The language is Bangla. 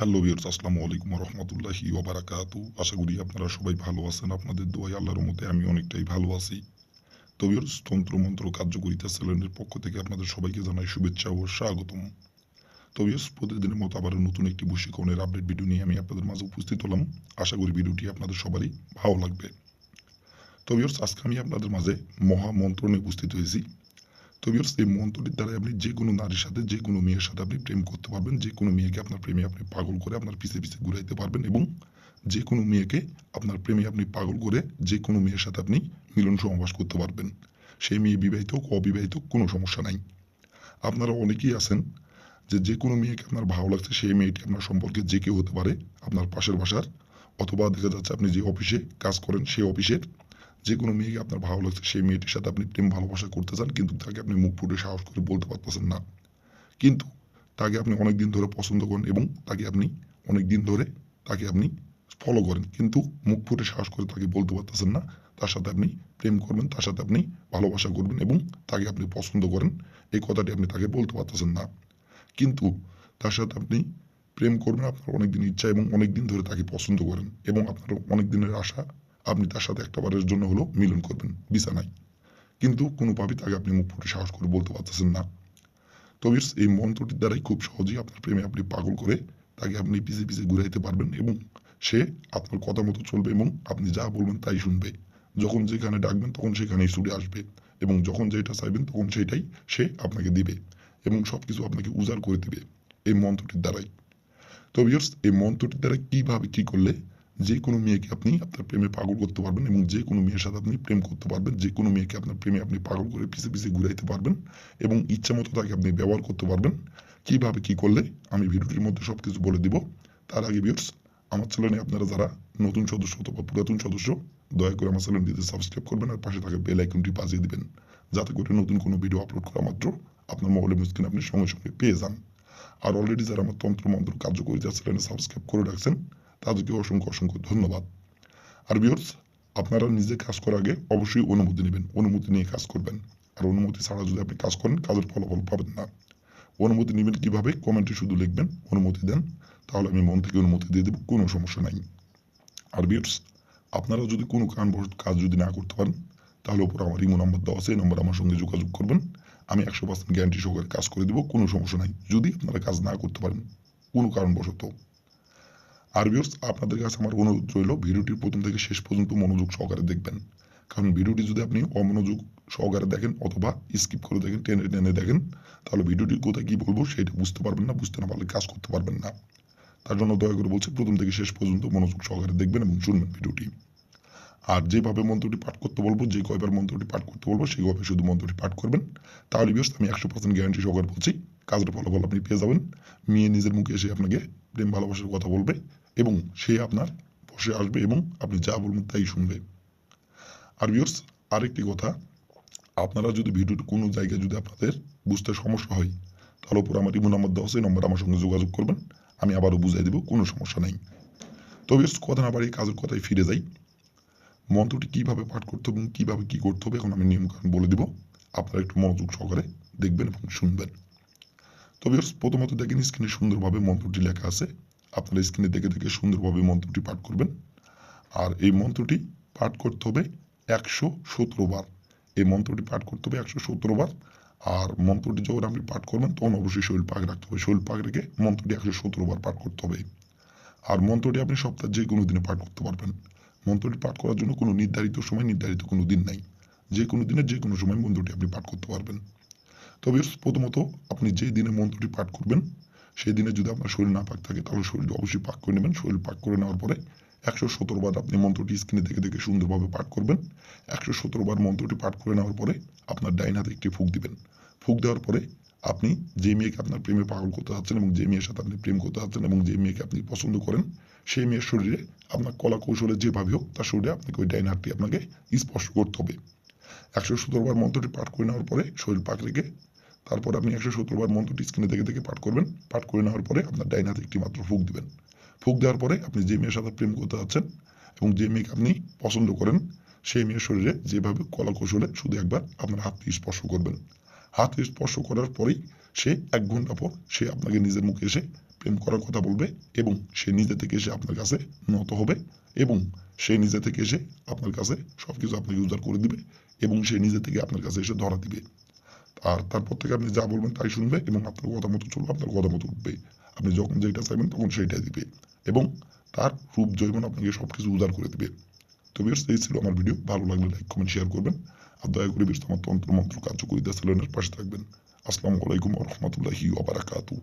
হ্যালো ভিউয়ার্স আসসালামু আলাইকুম রহমতুল্লাহি ওবারাকাতু আশা করি আপনারা সবাই ভালো আছেন। আপনাদের দোয়াই আল্লাহর মতে আমি অনেকটাই ভালো আছি। তো ভিউয়ার্স তন্ত্র, মন্ত্র কার্যকরিতা চ্যানেলের পক্ষ থেকে আপনাদের সবাইকে জানাই শুভেচ্ছা ও স্বাগতম। তো ভিউয়ার্স প্রতিদিনের মতো আবার নতুন একটি বশীকরণের আপডেট ভিডিও নিয়ে আমি আপনাদের মাঝে উপস্থিত হলাম। আশা করি ভিডিওটি আপনাদের সবারই ভালো লাগবে। তো ভিউয়ার্স আজকে আমি আপনাদের মাঝে মহামন্ত্র নিয়ে উপস্থিত হয়েছি। তো ভিউয়ার্স এই মন্ত্রটির দ্বারা আপনি যে কোনো নারীর সাথে, যে কোনো মেয়ের সাথে আপনি প্রেম করতে পারবেন, যে কোনো মেয়েকে আপনার প্রেমে আপনি পাগল করে আপনার পিছে পিছে ঘুরাইতে পারবেন এবং যে কোনো মেয়েকে আপনার প্রেমে আপনি পাগল করে যে কোনো মেয়ের সাথে আপনি মিলন সমাবাস করতে পারবেন। সেই মেয়ে বিবাহিত হোক, অবিবাহিত কোনো সমস্যা নাই। আপনারা অনেকেই আছেন যে যে কোনো মেয়েকে আপনার ভালো লাগছে, সেই মেয়েটি আপনার সম্পর্কে যে কেউ হতে পারে, আপনার পাশের বাসার, অথবা দেখা যাচ্ছে আপনি যে অফিসে কাজ করেন, সেই অফিসের যে কোনো মেয়েকে আপনার ভালো লাগছে, সেই মেয়েটির সাথে আপনি প্রেম ভালোবাসা করতে চান, কিন্তু তাকে আপনি মুখ ফুটে সাহস করে বলতে পারতেছেন না। কিন্তু তাকে আপনি অনেক দিন ধরে পছন্দ করেন এবং তাকে আপনি অনেক দিন ধরে তাকে আপনি ফলো করেন, কিন্তু মুখ ফুটে সাহস করে তাকে বলতে পারতেছেন না। তার সাথে আপনি প্রেম করবেন, তার সাথে আপনি ভালোবাসা করবেন এবং তাকে আপনি পছন্দ করেন, এই কথাটি আপনি তাকে বলতে পারতেছেন না। কিন্তু তার সাথে আপনি প্রেম করবেন, আপনার অনেক দিন ইচ্ছা এবং অনেক দিন ধরে তাকে পছন্দ করেন এবং আপনার অনেক দিনের আশা আপনি তার সাথে একটা বারের জন্য হলো মিলন করবেন, বিছানায়। কিন্তু কোনোভাবেই তাকে আপনি মুখ ফুটে সাহস করে বলতে পারতেছেন না। তবে এই মন্ত্রটির দ্বারাই খুব সহজেই আপনার প্রেমে আপনি পাগল করে তাকে আপনি পিছে পিছে ঘুরাইতে পারবেন এবং সে আপনার কথা মতো চলবে এবং আপনি যা বলবেন তাই শুনবে। যখন যেখানে ডাকবেন তখন সেখানেই ছুটে আসবে এবং যখন যেটা চাইবেন তখন সেটাই সে আপনাকে দিবে এবং সব কিছু আপনাকে উজাড় করে দিবে এই মন্ত্রটির দ্বারাই। তো এই মন্ত্রটির দ্বারা কীভাবে কি করলে যে কোনো মেয়েকে আপনি আপনার প্রেমে পাগল করতে পারবেন এবং যে কোনো মেয়ের সাথে আপনি প্রেম করতে পারবেন, যে কোনো মেয়েকে আপনার প্রেমে আপনি পাগল করে পিছে পিছে ঘুরাইতে পারবেন এবং ইচ্ছা মতো তাকে আপনি ব্যবহার করতে পারবেন। কীভাবে কি করলে? আমি ভিডিওটির মধ্যে সব কিছু বলে দিব। তার আগে ভিউয়ার্স আমার চ্যানেলে আপনারা যারা নতুন সদস্য অথবা পুরাতন সদস্য, দয়া করে আমার চ্যানেলটিতে সাবস্ক্রাইব করবেন আর পাশে থাকা বেল আইকনটি বাজিয়ে দিবেন। যাতে করে নতুন কোনো ভিডিও আপলোড করা মাত্র আপনার মোবাইলের স্ক্রিনে আপনি সঙ্গে সঙ্গে পেয়ে যান। আর অলরেডি যারা আমার তন্ত্র মন্ত্র কার্যকরিতা চ্যানেলে সাবস্ক্রাইব করে রাখছেন তাদেরকে অসংখ্য অসংখ্য ধন্যবাদ। আর বিয়র্স আপনারা নিজে কাজ করার আগে অবশ্যই অনুমতি নেবেন। অনুমতি নিয়ে কাজ করবেন। আর অনুমতি ছাড়া যদি আপনি কাজ করেন, কাজের ফলাফল পাবেন না। অনুমতি নেবেন কীভাবে? কমেন্টে শুধু লিখবেন, অনুমতি দেন, তাহলে আমি মন থেকে অনুমতি দিয়ে দেবো, কোনো সমস্যা নাই। আর বিয়র্স আপনারা যদি কোনো কারণবশত কাজ যদি না করতে পারেন, তাহলে ওপর আমার ইমো নাম্বার দেওয়া আছে, এই নম্বর আমার সঙ্গে যোগাযোগ করবেন। আমি একশো পার্সেন্ট গ্যারান্টি সহকারে কাজ করে দেবো, কোনো সমস্যা নাই। যদি আপনারা কাজ না করতে পারেন, কোনো কারণবশত। আর ভিউর্স আপনাদের কাছে আমার অনুরোধ রইল, ভিডিওটির প্রথম থেকে শেষ পর্যন্ত মনোযোগ সহকারে দেখবেন। কারণ ভিডিওটি যদি আপনি অমনোযোগ সহকারে দেখেন অথবা স্কিপ করে দেখেন, টেনে টেনে দেখেন, তাহলে ভিডিওটি কোথায় কী বলব সেটা বুঝতে পারবেন না, বুঝতে না পারলে কাজ করতে পারবেন না। তার জন্য দয়া করে বলছি, প্রথম থেকে শেষ পর্যন্ত মনোযোগ সহকারে দেখবেন এবং শুনবেন ভিডিওটি। আর যেভাবে মন্ত্রটি পাঠ করতে বলব, যে কয়বার মন্ত্রটি পাঠ করতে বলব সেইভাবে শুধু মন্ত্রটি পাঠ করবেন। তাহলে বিয়স আমি একশো পার্সেন্ট গ্যারান্টি সহকারে বলছি, কাজের ফলাফল আপনি পেয়ে যাবেন। মেয়ে নিজের মুখে এসে আপনাকে প্রেম ভালোবাসার কথা বলবে এবং সে আপনার বসে আসবে এবং আপনি যা বলবেন তাই শুনবে। আর বিয়স আরেকটি কথা, আপনারা যদি ভিডিওটি কোনো জায়গায় যদি আপনাদের বুঝতে সমস্যা হয়, তাহলে ওপর আমার ইমো নাম্বার আছে নম্বর আমার সঙ্গে যোগাযোগ করবেন, আমি আবারও বুঝাই দেবো, কোনো সমস্যা নেই। তবে কথা না বাড়িয়ে কাজের কথায় ফিরে যাই। মন্ত্রটি কীভাবে পাঠ করতে হবে এবং কীভাবে কী করতে হবে, এখন আমি নিয়মকানুন বলে দিব। আপনারা একটু মনোযোগ সহকারে দেখবেন এবং শুনবেন। তবে প্রথমত দেখেন স্ক্রিনে সুন্দরভাবে মন্ত্রটি লেখা আছে আপনারা স্ক্রিনে দেখে দেখে সুন্দরভাবে মন্ত্রটি পাঠ করবেন। আর এই মন্ত্রটি পাঠ করতে হবে একশো সতেরো বার। এই মন্ত্রটি পাঠ করতে হবে একশো সতেরো বার। আর মন্ত্রটি যখন আপনি পাঠ করবেন, তখন অবশ্যই শরীর পাক রাখতে হবে। শরীর পাক রেখে মন্ত্রটি একশো সতেরো বার পাঠ করতে হবে। আর মন্ত্রটি আপনি সপ্তাহে যে কোনো দিনে পাঠ করতে পারবেন। মন্ত্রটি পাঠ করার জন্য কোনো নির্ধারিত সময়, নির্ধারিত কোনো দিন নাই। যে কোনো দিনে যে কোনো সময় মন্ত্রটি আপনি পাঠ করতে পারবেন। তবে প্রথমত আপনি যে দিনে মন্ত্রটি পাঠ করবেন সেই দিনে যদি আপনার শরীর না পাক থাকে, তাহলে শরীর অবশ্যই পাক করে নেবেন। শরীর পাক করে নেওয়ার পরে একশো সতেরো বার আপনি মন্ত্রটি স্ক্রিনে দেখে দেখে সুন্দরভাবে পাঠ করবেন। একশো সতেরো বার মন্ত্রটি পাঠ করে নেওয়ার পরে আপনার ডাইন হাতে একটি ফুক দিবেন। ফুক দেওয়ার পরে আপনি যে মেয়েকে আপনার প্রেমে পাগল করতে যাচ্ছেন এবং যে মেয়ের সাথে আপনি প্রেম করতে যাচ্ছেন এবং যে মেয়েকে আপনি পছন্দ করেন, সেই মেয়ের শরীরে আপনার কলা কৌশলে যেভাবে হোক তার শরীরে আপনাকে ওই ডাইন হাতটি আপনাকে স্পর্শ করতে হবে। একশো সতেরো বার মন্ত্রটি পাঠ করে নেওয়ার পরে শরীর পাক রেখে তারপরে আপনি একশো সত্তর বার মন্ত্রটি স্ক্রিনে দেখে দেখে পাঠ করবেন। পাঠ করে নেওয়ার পরে আপনার ডাইন হাতে একটি মাত্র ফুক দিবেন। ফুক দেওয়ার পরে আপনি যে মেয়ের সাথে প্রেম করতে যাচ্ছেন এবং যে মেয়েকে আপনি পছন্দ করেন, সেই মেয়ের শরীরে যেভাবে কলা কৌশলে শুধু একবার আপনার হাতটি স্পর্শ করবেন। হাত স্পর্শ করার পরেই সে এক ঘণ্টা পর সে আপনাকে নিজের মুখে এসে প্রেম করার কথা বলবে এবং সে নিজে থেকে এসে আপনার কাছে নত হবে এবং সে নিজে থেকে এসে আপনার কাছে সব কিছু আপনাকে উদ্ধার করে দিবে এবং সে নিজে থেকে আপনার কাছে এসে ধরা দিবে। আর তারপর থেকে আপনি যা বলবেন তাই শুনবে এবং আপনার কথা মতো চলবে, আপনার কথা মতো উঠবে। আপনি যখন যেটা চাইবেন তখন সেইটাই দিবে এবং তার রূপ জৈবন আপনাকে সব কিছু উদার করে দিবে। তো বিয়ার্স এই ছিল আমার ভিডিও ভালো লাগলে লাইক কমেন্ট শেয়ার করবেন আর দয়া করে বিয়ার্স আমার তন্ত্র মন্ত্র কার্যকরিতা চ্যানেলের পাশে থাকবেন। আসসালামু আলাইকুম রহমতুল্লাহি ওবারাকাতু